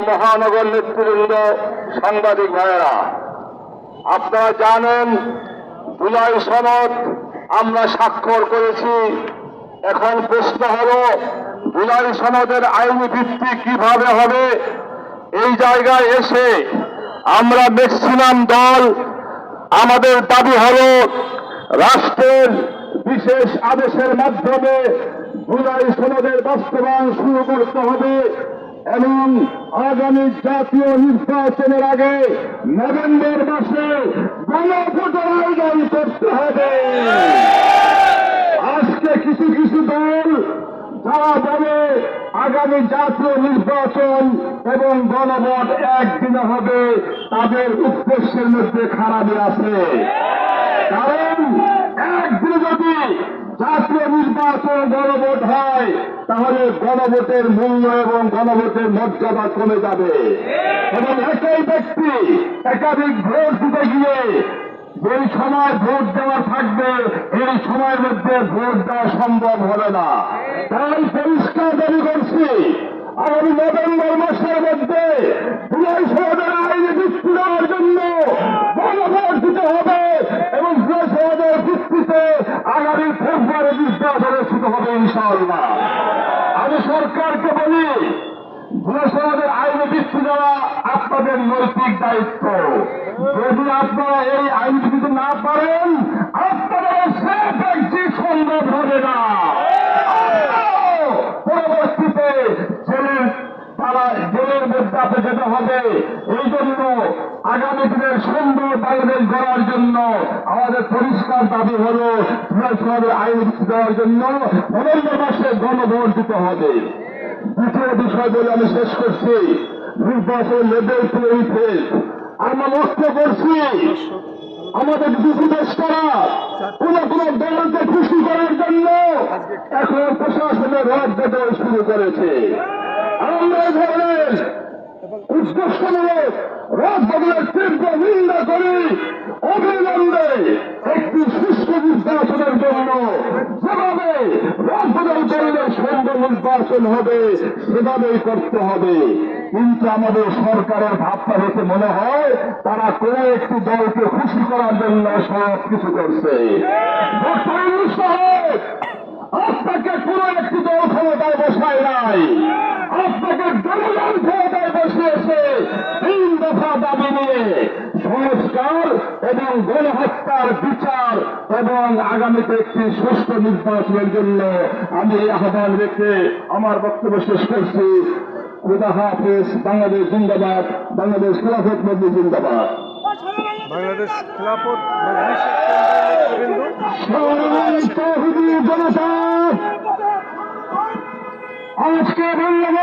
মহানগর নেতৃবৃন্দ, সাংবাদিক ভাইয়েরা, আপনারা জানেন, জুলাই সনদ আমরা স্বাক্ষর করেছি। এখন প্রশ্ন হলো, জুলাই সনদের আইনি ভিত্তি কীভাবে হবে? এই জায়গায় এসে আমরা ম্যাক্সিমাম দল, আমাদের দাবি হলো, রাষ্ট্রের বিশেষ আদেশের মাধ্যমে জুলাই সনদের বাস্তবায়ন শুরু করতে হবে। এবং আগামী জাতীয় নির্বাচনের আগে নভেম্বর মাসে গণভোটের আয়োজন করতে হবে। আজকে কিছু কিছু দল যারা বলে আগামী জাতীয় নির্বাচন এবং গণভোট একদিনে হবে, তাদের উদ্দেশ্যের মধ্যে খারাপই আছে। কারণ যদি জাতীয় নির্বাচন গণভোট হয়, তাহলে গণভোটের মূল্য এবং গণভোটের মর্যাদা কমে যাবে। এবং একই ব্যক্তি একাধিক ভোট দিতে গিয়ে যেই সময় ভোট দেওয়া থাকবে, এই সময়ের মধ্যে ভোট দেওয়া সম্ভব হবে না। তাই পরিষ্কার দাবি করছি, আগামী নভেম্বর মাসের মধ্যে জুলাই সমাজের আইনে ভিত্তি দেওয়ার জন্য গণভোট দিতে হবে এবং জুলাই সমাজের ভিত্তিতে আগামী ফেব্রুয়ারি নির্বাচন হবে ইনশাআল্লাহ। আমি সরকারকে বলি জুলাই সমাজের আইনে ভিত্তি দেওয়া আপনাদের নৈতিক দায়িত্ব। যদি আপনারা এই আইন দিতে না পারেন, আপনাদের সে ব্যক্তি সম্ভব হবে না। পরবর্তীতে জেলের তারা জেলের মধ্যে যেতে হবে। এই জন্য আগামী দিনের সুন্দর বাংলাদেশ গড়ার জন্য আমাদের পরিষ্কার দাবি হল সমাজের আইন দেওয়ার জন্য নভেম্বর মাসে গণভোট দিতে হবে। দ্বিতীয় বিষয় বলে আমি শেষ করছি নির্বাচন লেভেল প্লেইং ফিল্ড আমরা লক্ষ্য করছি। আমাদের দুটি দেশ করা কোন কোন দলকে খুশি করার জন্য এখন প্রশাসনের বেতন শুরু করেছে। আমরা এই উৎকর্ষমূলক রাত তীব্র হবে, সেভাবেই করতে হবে। কিন্তু আমাদের সরকারের ভাবটা দেখে মনে হয়, তারা কোনো একটি দলকে খুশি করার জন্য সব কিছু করছে। নিয়ে সংস্কার এবং গণহত্যার বিচার এবং আগামীতে একটি সুষ্ঠু নির্বাচনের জন্য আমি এই আহ্বান রেখে আমার বক্তব্য শেষ করছি। খুদা হাফেজ বাংলাদেশ জিন্দাবাদ বাংলাদেশ খেলাফত মন্দির জিন্দাবাদ। বাংলাদেশ খেলাফত জনতা আজকে বাংলাদেশ